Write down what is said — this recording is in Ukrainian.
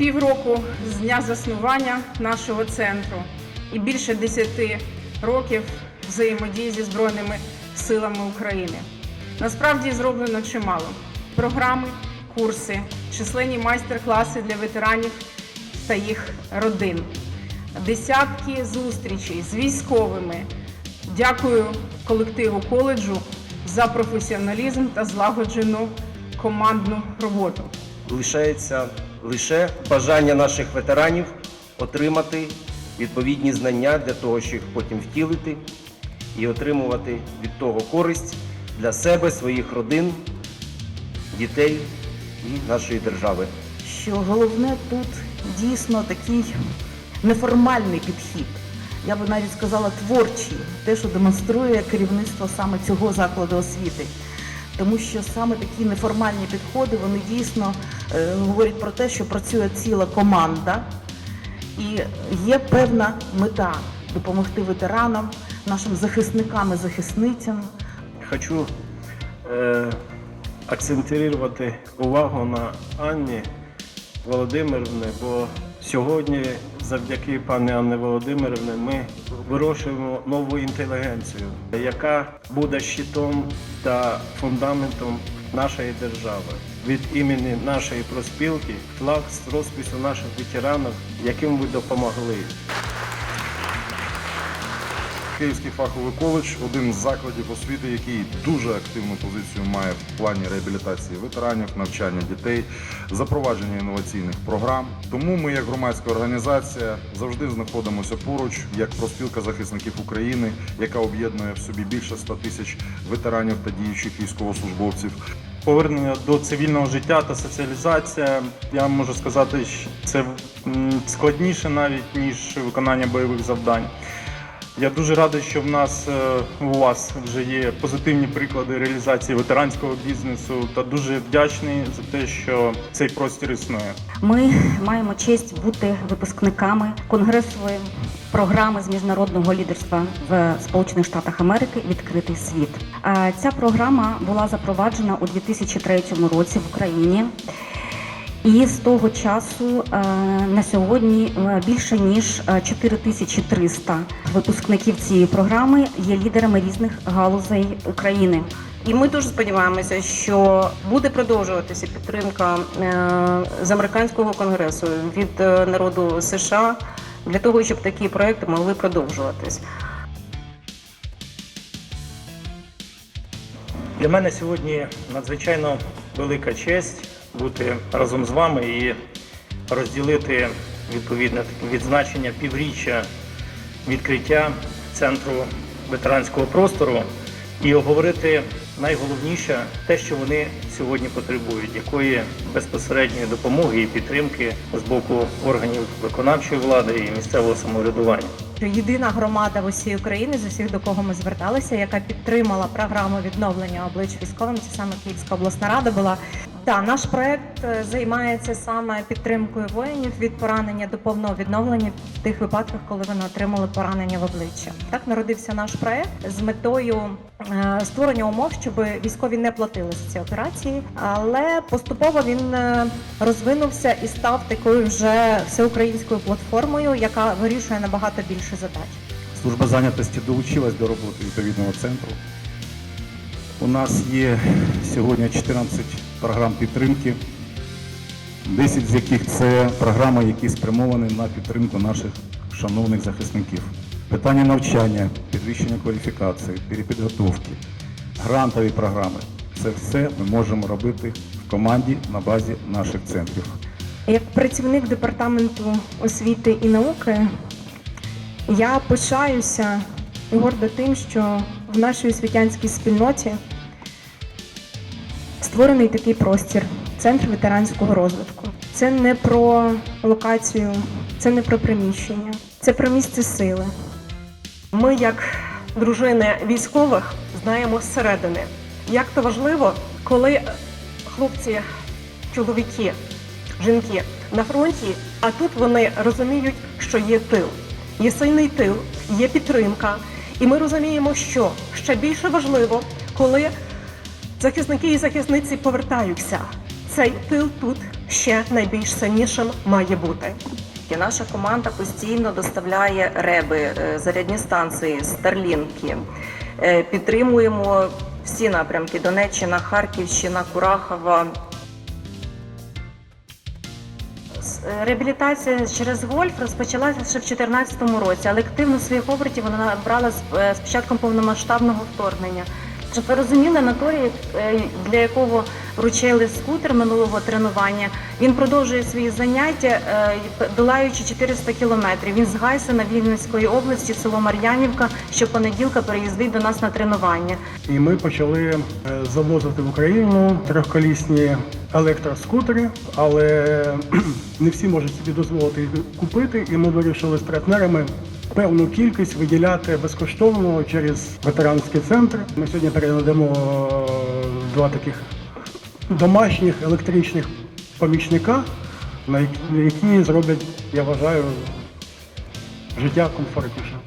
півроку з дня заснування нашого центру і більше 10 років взаємодії зі Збройними силами України. Насправді зроблено чимало: програми, курси, численні майстер-класи для ветеранів та їх родин, десятки зустрічей з військовими. Дякую колективу коледжу за професіоналізм та злагоджену командну роботу. лишається лише бажання наших ветеранів отримати відповідні знання для того, щоб їх потім втілити і отримувати від того користь для себе, своїх родин, дітей і нашої держави. що головне тут дійсно такий неформальний підхід. Я би навіть сказала творчий, те, що демонструє керівництво саме цього закладу освіти. Тому що саме такі неформальні підходи вони дійсно е, говорять про те, що працює ціла команда, і є певна мета допомогти ветеранам, нашим захисникам і захисницям, Хочу е, акцентувати увагу на Анні Володимирівни, бо сьогодні, завдяки пані Анне Володимирівні, ми вирощуємо нову інтелігенцію, яка буде щитом та фундаментом нашої держави. Від імені нашої проспілки флаг з розпису наших ветеранів, яким ви допомогли. Київський фаховий коледж один з закладів освіти, який дуже активну позицію має в плані реабілітації ветеранів, навчання дітей, запровадження інноваційних програм. Тому ми, як громадська організація, завжди знаходимося поруч, як проспілка захисників України, яка об'єднує в собі більше 100 тисяч ветеранів та діючих військовослужбовців. Повернення до цивільного життя та соціалізація, я можу сказати, що це складніше навіть ніж виконання бойових завдань. Я дуже радий, що в нас е, у вас вже є позитивні приклади реалізації ветеранського бізнесу, та дуже вдячний за те, що цей простір існує. Ми маємо честь бути випускниками конгресової програми з міжнародного лідерства в Сполучених Штатах Америки Відкритий світ. Е, Ця програма була запроваджена у 2003 році в Україні. І з того часу е, на сьогодні е, більше ніж е, 4300 випускників цієї програми є лідерами різних галузей України. І ми дуже сподіваємося, що буде продовжуватися підтримка е, з американського конгресу від е, народу США для того, щоб такі проекти могли продовжуватись. Для мене сьогодні надзвичайно велика честь бути разом з вами і розділити відповідне відзначення півріччя відкриття центру ветеранського простору і оговорити найголовніше те, що вони сьогодні потребують, якої безпосередньої допомоги і підтримки з боку органів виконавчої влади і місцевого самоврядування. Єдина громада в усій Україні з усіх до кого ми зверталися, яка підтримала програму відновлення облич військовим. Це саме Київська обласна рада була. Та наш проект е, займається саме підтримкою воїнів від поранення до повного відновлення в тих випадках, коли вони отримали поранення в обличчя. Так народився наш проект з метою е, створення умов, щоб військові не платили за ці операції. Але поступово він е, розвинувся і став такою вже всеукраїнською платформою, яка вирішує набагато більше задач. Служба зайнятості долучилась до роботи відповідного центру. У нас є сьогодні 14 програм підтримки, 10 з яких це програми, які спрямовані на підтримку наших шановних захисників. Питання навчання, підвищення кваліфікації, перепідготовки, грантові програми це все ми можемо робити в команді на базі наших центрів. Як працівник департаменту освіти і науки, я пишаюся і горда тим, що в нашій освітянській спільноті створений такий простір центр ветеранського розвитку. Це не про локацію, це не про приміщення, це про місце сили. Ми, як дружини військових, знаємо зсередини, як то важливо, коли хлопці, чоловіки, жінки на фронті, а тут вони розуміють, що є тил, є сильний тил, є підтримка. І ми розуміємо, що ще більше важливо, коли захисники і захисниці повертаються. Цей тил тут ще найбільш сильнішим має бути. І Наша команда постійно доставляє реби, е, зарядні станції, старлінки. Е, Підтримуємо всі напрямки: Донеччина, Харківщина, Курахова. Реабілітація через гольф розпочалася ще в 2014 році, але активно своїх обертів вона набрала з, е, початком повномасштабного вторгнення. Щоб ви розуміли, Анатолій, е, для якого вручили скутер минулого тренування, він продовжує свої заняття, е, долаючи 400 кілометрів. Він з Гайсина Вінницької області, село Мар'янівка, щопонеділка переїздить до нас на тренування. І ми почали е, завозити в Україну трьохколісні електроскутери, але не всі можуть собі дозволити їх купити, і ми вирішили з партнерами певну кількість виділяти безкоштовно через ветеранський центр. Ми сьогодні передаємо е, два таких домашніх електричних помічника, на які- зроблять, я вважаю, життя комфортніше.